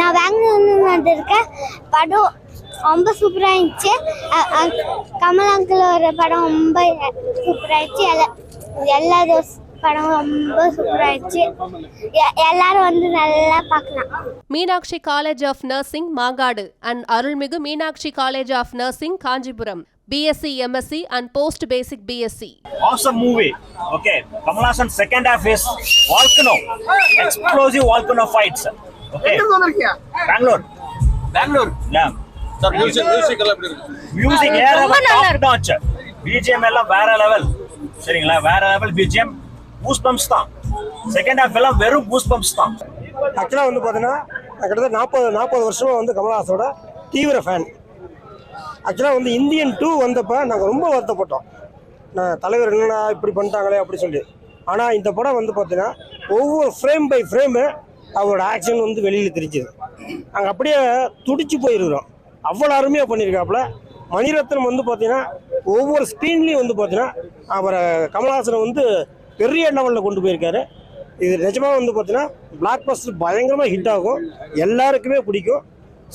நான் பெங்களூர்ல வந்திருக்கேன் படம் ரொம்ப சூப்பராக இருந்துச்சு. கமல் அங்கிளோட படம் ரொம்ப சூப்பராக இருந்துச்சு. எல்லா எல்லா படம் ரொம்ப சூப்பராக இருந்துச்சு. எ- எல்லாரும் வந்து நல்லா பார்க்கலாம். Meenakshi college of nursing Mangadu and Arulmigu Meenakshi college of nursing Kanchipuram. BSc MSc and post basic BSc awesome movie. Okay, Kamal Hassan second half is volcano, explosive volcano fights. Bangalore. Yeah. Sir music music எல்லாம் எப்படி இருக்கு? Music BGM எல்லாம் வேற level சரிங்களா? வேற level BGM goose bumps தான். Second half எல்லாம் வெறும் பூஸ் பம்ப்ஸ் தான். ஆக்சுவலாக வந்து பார்த்தீங்கன்னா நான் கிட்டத்தட்ட நாற்பது நாற்பது வருஷமாக வந்து கமலஹாசனோட தீவிர ஃபேன் ஆக்சுவலாக வந்து இந்தியன் டூ வந்தப்போ நாங்கள் ரொம்ப வருத்தப்பட்டோம். நான் தலைவர் என்னடா இப்படி பண்ணிட்டாங்களே அப்படி சொல்லி. ஆனால் இந்த படம் வந்து பார்த்தீங்கன்னா ஒவ்வொரு ஃப்ரேம் பை ஃப்ரேமு அவரோட ஆக்ஷன் வந்து வெளியில் தெரிஞ்சுது. நாங்கள் அப்படியே துடிச்சு போயிருக்கிறோம். அவ்வளோ அருமையாக பண்ணியிருக்காப்புல. மணிரத்னம் வந்து பார்த்தீங்கன்னா ஒவ்வொரு ஸ்க்ரீன்லேயும் வந்து பார்த்தீங்கன்னா அவரை கமல்ஹாசனை வந்து பெரிய லெவலில் கொண்டு போயிருக்காரு. இது நிஜமாக வந்து பார்த்தீங்கன்னா பிளாக் பஸ்டர் பயங்கரமாக ஹிட் ஆகும். எல்லாருக்குமே பிடிக்கும்.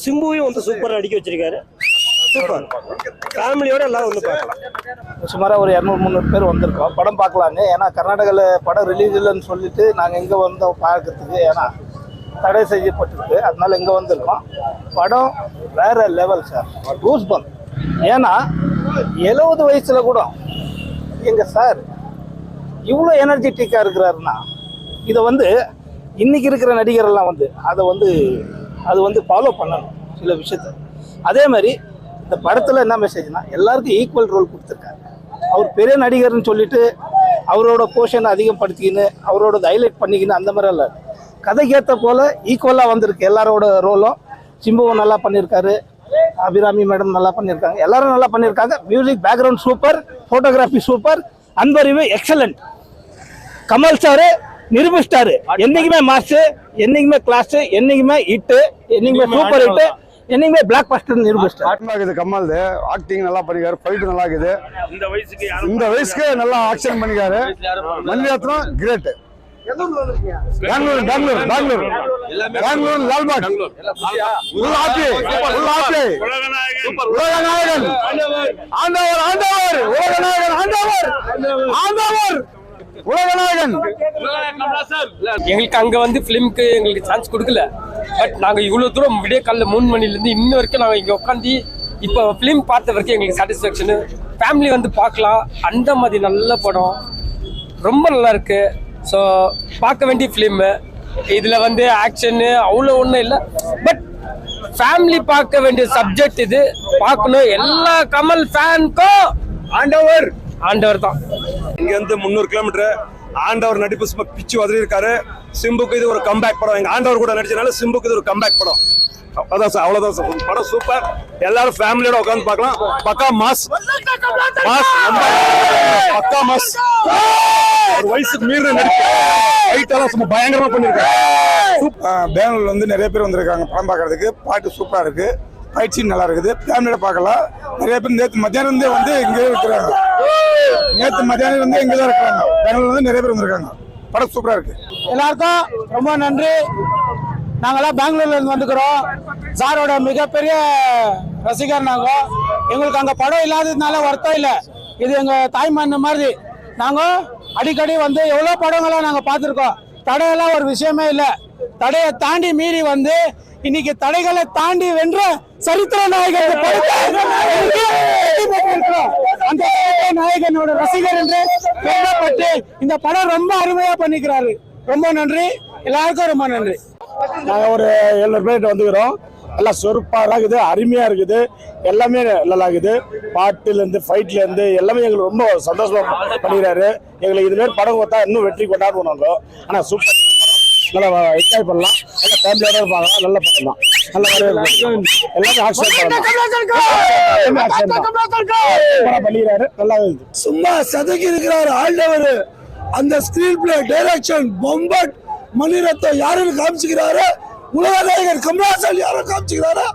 சிம்புவையும் வந்து சூப்பராக அடிக்க வச்சிருக்காரு. சூப்பர் ஃபேமிலியோட எல்லோரும் வந்து பார்க்கலாம். சுமாராக ஒரு இரநூறு முந்நூறு பேர் வந்திருக்கோம். படம் பார்க்கலாங்க. ஏன்னா கர்நாடகாவில் படம் ரிலீஸ் இல்லைன்னு சொல்லிட்டு நாங்கள் இங்கே வந்தோம் பார்க்கறதுக்கு. ஏன்னா தடை செய்யப்பட்டிருக்கு. அதனால இங்கே வந்திருக்கோம். படம் வேற லெவல் சார் கூஸ் பம் ஏன்னா எழுபது வயசுல கூட எங்கள் சார் இவ்வளோ எனர்ஜெட்டிக்காக இருக்கிறாருன்னா இதை வந்து இன்னைக்கு இருக்கிற நடிகரெல்லாம் வந்து அதை வந்து அது வந்து ஃபாலோ பண்ணணும் சில விஷயத்த. அதே மாதிரி இந்த படத்தில் என்ன மெசேஜ்னா எல்லாருக்கும் ஈக்குவல் ரோல் கொடுத்துருக்காரு. அவர் பெரிய நடிகர்னு சொல்லிட்டு அவரோட போர்ஷனை அதிகப்படுத்திக்கின்னு அவரோட ஹைலைட் பண்ணிக்கின்னு அந்த மாதிரி இல்லை கதைக்கு ஏற்ற போல் ஈக்குவலாக வந்திருக்கு. எல்லாரோட ரோலும் சிம்புவும் நல்லா பண்ணியிருக்காரு அபிராமி மேடம் நல்லா பண்ணியிருக்காங்க எல்லாரும் நல்லா பண்ணியிருக்காங்க music background super photography super Anbariv excellent Kamal sir நிரூபிச்சிட்டாரு. என்னைக்குமே மாஸ் என்னைக்குமே கிளாஸ் என்னைக்குமே ஹிட்டு என்னைக்குமே சூப்பர் ஹிட்டு என்னைக்குமே பிளாக் பஸ்டர் நிரூபிச்சிட்டாரு. ஆட்டமா இருக்குது கமல்து ஆக்டிங் நல்லா பண்ணிருக்காரு. ஃபைட் நல்லா இருக்குது இந்த வயசுக்கு இந்த வயசுக்கு நல்லா ஆக்ஷன் பண்ணிருக்காரு. மணிரத்னம் கிரேட் பெங்களூர் பெங்களூர் பெங்களூர். பெங்களூர் லால்பாக். உள்ள ஆப்பி உள்ள ஆப்பி உலகநாயகன் ஆண்டவர் ஆண்டவர். உலகநாயகன் ஆண்டவர். ஆண்டவர். உலகநாயகன் எங்களுக்கு அங்கே வந்து ஃபிலிம்க்கு எங்களுக்கு சான்ஸ் கொடுக்கல. பட் நாங்கள் இவ்வளோ தூரம் விடிய காலைல மூணு மணிலேருந்து இன்ன வரைக்கும் நாங்கள் இங்கே உட்காந்து இப்போ ஃபிலிம் பார்த்த வரைக்கும் எங்களுக்கு சாட்டிஸ்ஃபேக்ஷனு ஃபேமிலி வந்து பார்க்கலாம். அந்த மாதிரி நல்ல படம். ரொம்ப நல்லா இருக்குது ஸோ பார்க்க வேண்டிய ஃபிலிம்மு இதில் வந்து ஆக்ஷனு அவ்வளோ ஒன்றும் இல்லை. பட் ஃபேமிலி பார்க்க வேண்டிய சப்ஜெக்ட் இது. பார்க்கணும். எல்லா கமல் ஃபேனுக்கும் ஆண்டவர். ஆண்டவர் தான். இங்க இருந்து முந்நூறு கிலோமீட்டர் ஆண்டவர் நடிப்பு சும்மா பிச்சு உதறி இருக்காரு. சிம்புக்கு இது ஒரு கம்பேக் படம். எங்க ஆண்டவர் கூட நடிச்சனால சிம்புக்கு இது ஒரு கம்பேக் படம். அதான் சார் அவ்வளவுதான் சார் படம் சூப்பர் எல்லாரும் ஃபேமிலியோட உட்காந்து பார்க்கலாம். பக்கா மாஸ். மாஸ் பக்கா மாஸ். ஒரு வயசுக்கு மீறின நடிப்பு. சும்மா பயங்கரமா பண்ணிருக்காரு பெங்களூர்ல வந்து நிறைய பேர் வந்திருக்காங்க படம் பார்க்கறதுக்கு. பாட்டு சூப்பரா இருக்கு. சீன் நல்லா இருக்குது. ஃபேமிலியோட பார்க்கலாம். நிறைய பேர் நேற்று மத்தியானம் வந்து இங்கே இருக்கிறாங்க. நேற்று மத்தியானம் இருந்தே இங்கே தான் இருக்கிறாங்க. பெங்களூர்ல இருந்து நிறைய பேர் வந்திருக்காங்க. படம் சூப்பரா இருக்கு. எல்லாருக்கும் ரொம்ப நன்றி. நாங்கெல்லாம் பெங்களூர்ல இருந்து வந்துக்கிறோம். சாரோட மிகப்பெரிய ரசிகர் நாங்க. எங்களுக்கு அங்க படம் இல்லாததுனால வருத்தம் இல்லை. இது எங்க தாய்மண்ணு மாதிரி. நாங்க அடிக்கடி வந்து எவ்வளவு படங்களை நாங்க பார்த்துருக்கோம். தடையெல்லாம் ஒரு விஷயமே இல்லை. தடையை தாண்டி மீறி வந்து இன்னைக்கு தடைகளை தாண்டி வென்ற சரித்திர நாயகன் அந்த நாயகனோட ரசிகர் என்று பெருமைப்பட்டு இந்த படம் ரொம்ப அருமையா பண்ணிக்கிறாரு. ரொம்ப நன்றி. எல்லாருக்கும் ரொம்ப நன்றி. நாங்கள் ஒரு எழுநூறு பேர்கிட்ட வந்துக்கிறோம். எல்லாம் சொருப்பாக இருக்குது அருமையாக இருக்குது. எல்லாமே நல்லா இருக்குது பாட்டுலேருந்து ஃபைட்லேருந்து எல்லாமே எங்களுக்கு ரொம்ப சந்தோஷமா பண்ணிக்கிறாரு. எங்களுக்கு இதுமாரி படம் கொடுத்தா இன்னும் வெற்றி கொண்டாடுவோம் நாங்கள் ஆனால் சூப்பர் நல்லா என்ஜாய் பண்ணலாம். நல்லா ஃபேமிலியோட பார்க்கலாம் நல்ல படம் தான் நல்ல வரவேற்பு எல்லாமே ஆக்ஷன் பண்ணிக்கிறாரு. நல்லா இருக்குது சும்மா சதக்கி இருக்கிறார் ஆண்டவர். அந்த ஸ்கிரீன் பிளே டைரக்ஷன் பொம்பட் மணிரத்னம் யாருன்னு காமிச்சுக்கிறாரு உலக நாயகர் கமலஹாசன் யாரும் காமிச்சுக்கிறாரா?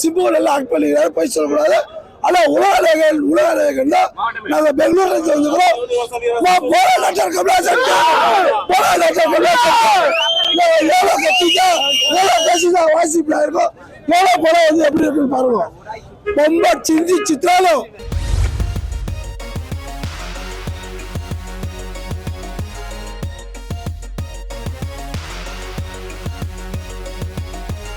சிம்புவில் எல்லாம் ஆக்ட் பண்ணிக்கிறாரு போய் சொல்லக்கூடாது? ஆனா உலக நாயகன் உலக நாயகன் தான். நாங்க பெங்களூர்ல இருந்து வந்துக்கிறோம் போராட்டம் கமலஹாசன். போராட்டம் கமலஹாசன். எவ்வளோ கத்திக்கா எவ்வளோ பேசிக்கா வாசிப்பா இருக்கும் எவ்வளோ படம் வந்து எப்படி இருக்குன்னு பாருங்க. ரொம்ப சிந்தி சித்திராலும்